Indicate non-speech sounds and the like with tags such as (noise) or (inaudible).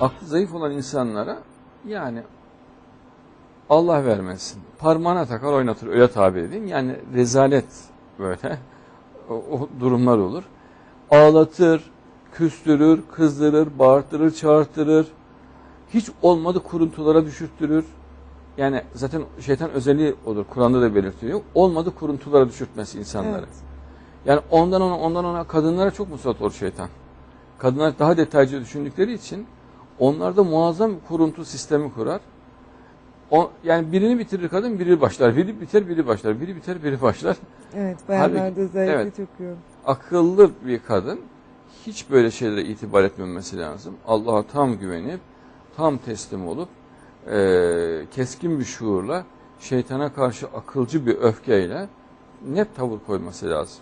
aklı zayıf olan insanlara yani Allah vermesin. Parmağına takar oynatır öyle tabir edeyim. Yani rezalet böyle (laughs) o, o durumlar olur. Ağlatır, küstürür, kızdırır, bağırtırır, çağırtırır. Hiç olmadı kuruntulara düşürttürür. Yani zaten şeytan özelliği olur. Kur'an'da da belirtiyor. Olmadı kuruntulara düşürtmesi insanları. Evet. Yani ondan ona ondan ona kadınlara çok musallat olur şeytan. Kadınlar daha detaycı düşündükleri için onlarda muazzam bir kuruntu sistemi kurar. O, yani birini bitirir kadın, biri başlar. Biri biter, biri başlar. Biri biter, biri başlar. Evet, bayanlarda özellikle evet. çok yoğun. Akıllı bir kadın hiç böyle şeylere itibar etmemesi lazım. Allah'a tam güvenip, tam teslim olup, eee, keskin bir şuurla, şeytana karşı akılcı bir öfkeyle net tavır koyması lazım.